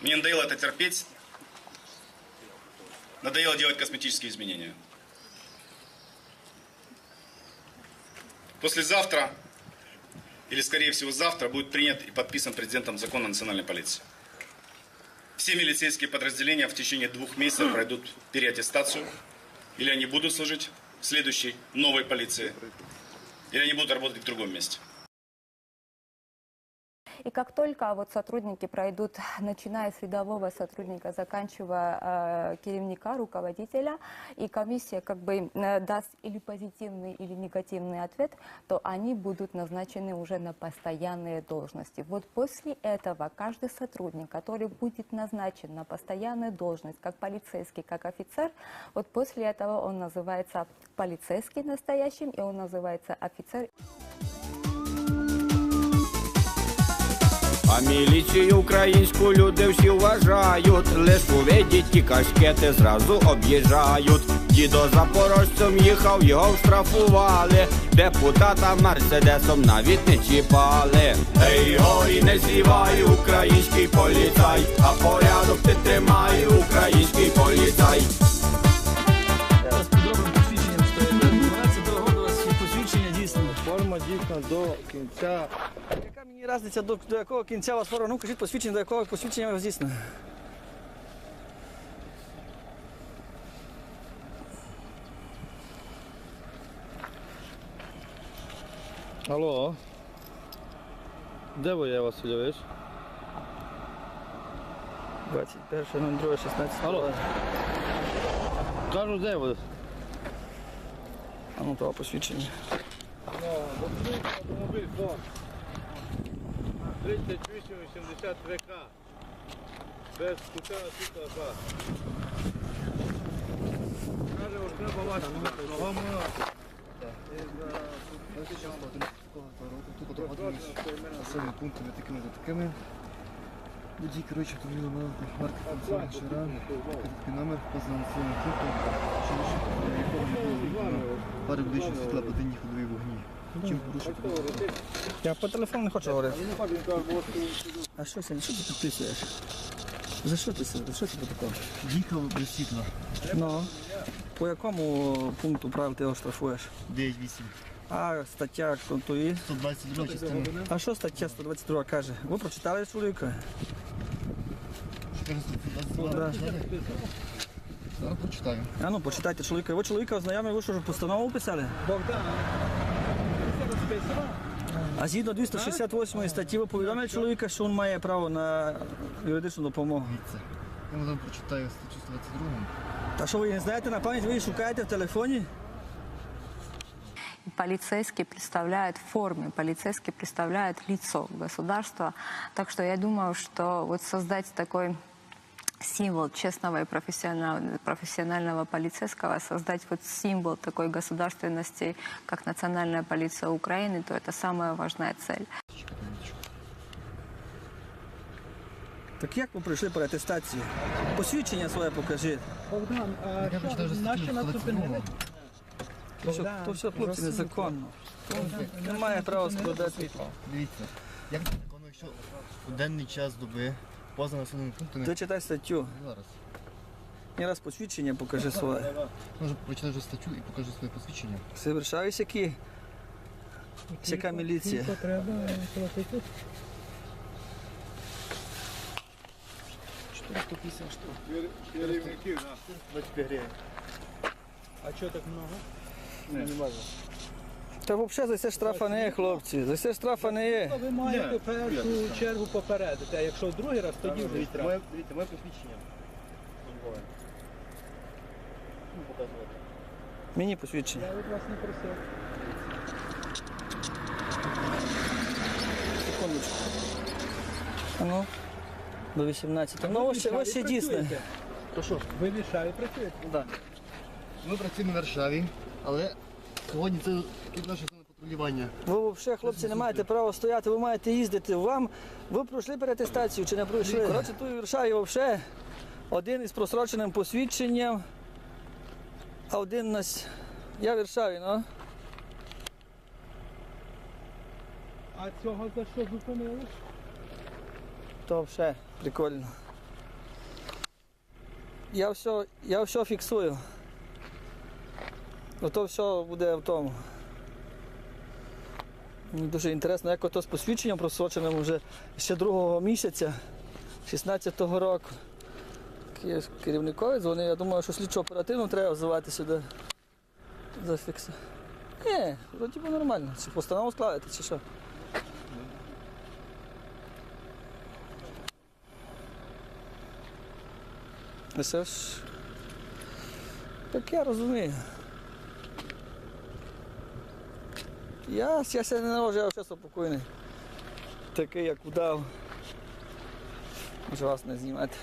Мне надоело это терпеть. Надоело делать косметические изменения. Послезавтра, или скорее всего завтра, будет принят и подписан президентом закон о национальной полиции. Все милицейские подразделения в течение двух месяцев пройдут переаттестацию. Или они будут служить в следующей новой полиции, или они будут работать в другом месте. И как только вот сотрудники пройдут, начиная с рядового сотрудника, заканчивая э, керівника, руководителя, и комиссия как бы э, даст или позитивный, или негативный ответ, то они будут назначены уже на постоянные должности. Вот после этого каждый сотрудник, который будет назначен на постоянную должность, как полицейский, как офицер, вот после этого он называется полицейский настоящим, и он называется офицер А міліцію українську люди всі вважають, лиш увидіть ті кашкети зразу об'їжджають. Дідо запорожцем їхав, його штрафували, депутата мерседесом навіть не чіпали. Ей, гой, не зівай, український поліцай, а порядок ти тримай, український поліцай. Дійсно. Форма дійсно до кінця. Мені різниця до, до якого кінця вас форма? Ну кажіть посвідчення, до якого посвідчення вас дійсно. Алло. Де ви є, Васильович? 21, 02, 16. Алло. Кажу, де ви? А ну того посвідчення. Автомобіль. 3880 ВК. Без купера світла 2. Каже, ось треба вашу ногами. населеними пунктами такими та такими. Водій, коротше, автомобіля мав марки Фольксваген Шаран, такий номер, поза населеним пунктом, що лише якого не було пари ближче світла подині ходові вогні. Чим порушити? Я по телефону не хочу говорити. А що це? Що ти підписуєш? За що ти це? За що це протокол? Їхав без світла. Ну. По якому пункту правил ти його штрафуєш? 9-8. А стаття контуї. 122 частина. А що стаття 122 каже? Ви прочитали чоловіка? Да. Зараз прочитаю. А ну почитайте чоловіка. Ви чоловіка ознайомили, ви що ж постанову писали? А згідно 268 статті ви повідомили чоловіка, що він має право на юридичну допомогу. Дивіться. Я вам прочитаю статтю 122. Та що ви не знаєте на пам'ять, ви її шукаєте в телефоні? полицейский представляет в форме, полицейский представляет лицо государства. Так что я думаю, что вот создать такой символ честного и профессионального, профессионального полицейского, создать вот символ такой государственности, как национальная полиция Украины, то это самая важная цель. Так як ви пройшли по атестації? Посвідчення своє покажіть. Богдан, а Я що, нащо нас зупинили? То все, то все хлопці, незаконно. Не має права складати. Дивіться. Як законно, якщо у денний час доби поза населеними пунктами. Ти читай статтю. Зараз. І раз посвідчення покажи своє. Можу прочитати вже статтю і покажу своє посвідчення. Совершаюсь які? Яка міліція? Скільки треба платити? 450 штук. 25 гривень. А чого так много? Та взагалі за це штрафа не є, хлопці. За це штрафа не є. Ну, Ви маєте першу чергу попередити, а якщо в другий раз, тоді вже Дивіться, треба. моє, дивіться, моє посвідчення. Службове. Ну, показувати. Мені посвідчення. Я від вас не просив. Секундочку. А ну, до 18. Ну, ось ще, ось ще дійсне. То що? Ви в Варшаві працюєте? Да. Ми працюємо в Варшаві, але сьогодні це тут наше патрулювання. Ви взагалі, хлопці, не маєте права стояти, ви маєте їздити. Вам ви пройшли перетестацію чи не пройшли? Коротше, тут Варшаві взагалі один із просроченим посвідченням, а один нас. Я в ну. А цього за що зупинили? То все прикольно. Я все, я все фіксую. Ото все буде в тому. Дуже інтересно, як ото з посвідченням просроченим вже ще другого місяця, 16-го року. Керівникові дзвонив, я думаю, що слідчо оперативно треба взивати сюди. Зафіксу. Ні, вроді би нормально. Чи постанову складати, чи що? Це ж. Так я розумію. Я, я себе не навожу, я вже спокійний. Такий, як удав. Може вас не знімати.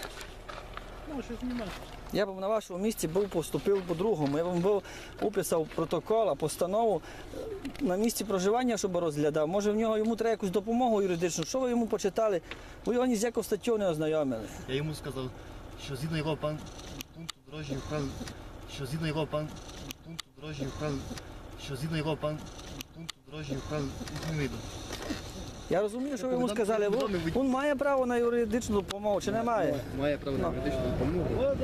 Що знімати. Я б на вашому місці був поступив по-другому. Я б був уписав протокол, постанову е, на місці проживання, щоб розглядав. Може в нього йому треба якусь допомогу юридичну. Що ви йому почитали? Ви його ні з якою статтю не ознайомили. Я йому сказав, що згідно його пан пункту дорожнього що згідно його пан пункту дорожнього що згідно його пан не. Я розумію, що ви йому сказали. Він, він має право на юридичну допомогу чи не має? Має право на медичну допомогу.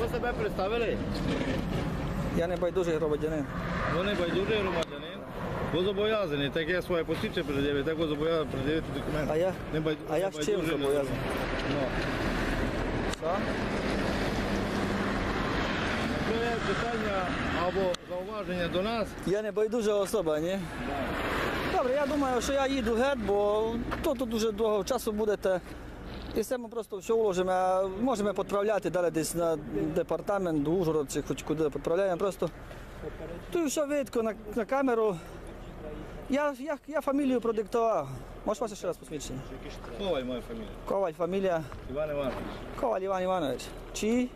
Ви себе представили? Я не байдужий громадянин. Вони байдужий громадянин. Ви зобов'язані, так як своє посвідчення пред'явити, так ви зобов'язані пред'явити документи. А я, Не а я з чим зобов'язаний? Ну. Що? Питання або зауваження до нас, Я не байдужа особа, ні? Добре, я думаю, що я їду геть, бо то тут дуже довго часу будете. І все ми просто все уложимо. А Можемо підправляти далі десь на департамент, до Ужгород чи хоч куди підправляємо. Просто тут все видко на, на камеру. Я, я, я фамілію продиктував. Можеш вас ще раз посвідчення? Коваль моя фамілія. Коваль, фамілія. Іван Іванович. Коваль Іван Іванович. Чи?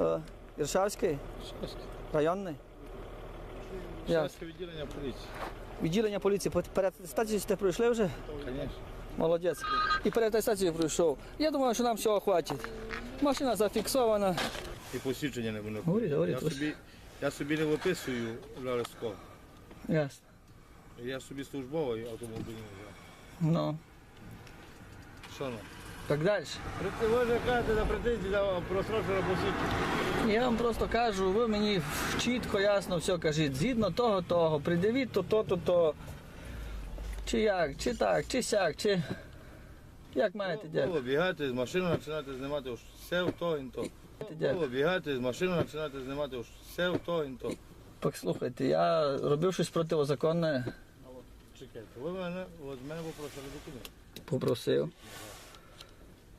Е, Іршавський? Районний? Я. Шарське відділення поліції. Відділення поліції По- переатестацію сте пройшли вже? Звісно. Молодець. І переатестацію пройшов. Я думаю, що нам всього хватить. Машина зафіксована. І посвідчення не буде. Говоріть, говоріть. Я собі, я собі не виписую Лариско. Ясно. Я собі службовий автомобільний взяв. Ну, Що ну? Так далі. Ви ж кажете за претензії за просрочене посвідчення. Я вам просто кажу, ви мені чітко, ясно все кажіть. Згідно того, того, придивіть то, то, то, то. Чи як, чи так, чи сяк, чи. Як маєте дядь? Ви бігати з машини, починаєте знімати все в то і то. дядь? Бігати з машини, починаєте знімати все в то і то. Послухайте, я робив щось противозаконне, Чекайте, ви мене, от мене попросили документи. попросив.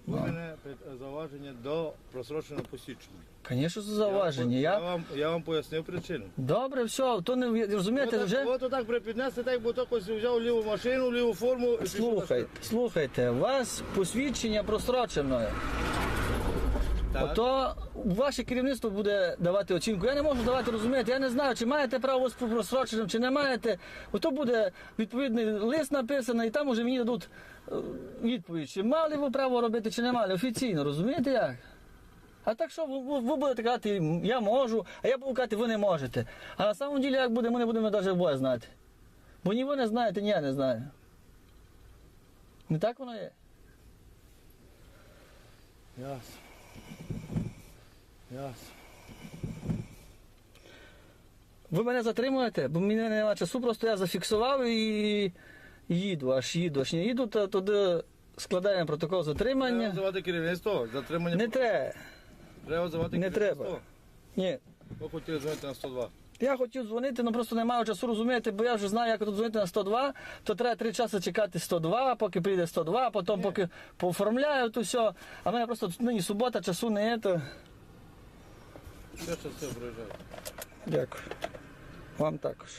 Ви мене зауваження до просроченого посвідчення. Звісно, це зауваження. Я Я... вам, я вам пояснив причину. Добре, все, то не розумієте, вже. так- От отак припіднести, так бо то взяв ліву машину, ліву форму і пішов на Слухайте, слухайте, у вас посвідчення просрочено. Так. Ото ваше керівництво буде давати оцінку. Я не можу давати розуміти. Я не знаю, чи маєте право з просроченим, чи не маєте. Ото буде відповідний лист написаний, і там уже мені дадуть е, відповідь, чи мали ви право робити, чи не мали. Офіційно, розумієте як? А так що ви, ви- ви будете казати, я можу, а я буду казати, ви не можете. А на самом ділі як буде, ми не будемо навіть обоє знати. Бо ні ви не знаєте, ні я не знаю. Не так воно є? Ясно. Ясно. Ви мене затримуєте, бо мені немає часу, просто я зафіксував і їду, аж їду, аж не їду, то туди складаємо протокол затримання. Треба визивати керівництво, затримання. Не треба. Треба визивати Не керівництво. треба. Ні. Ви хотіли дзвонити на 102. Я хотів дзвонити, але просто не маю часу розуміти, бо я вже знаю, як тут дзвонити на 102, то треба три часи чекати 102, поки прийде 102, потім поки пооформляю то все. А в мене просто нині субота, часу не є, то Все часи вражає. дякую. Вам також.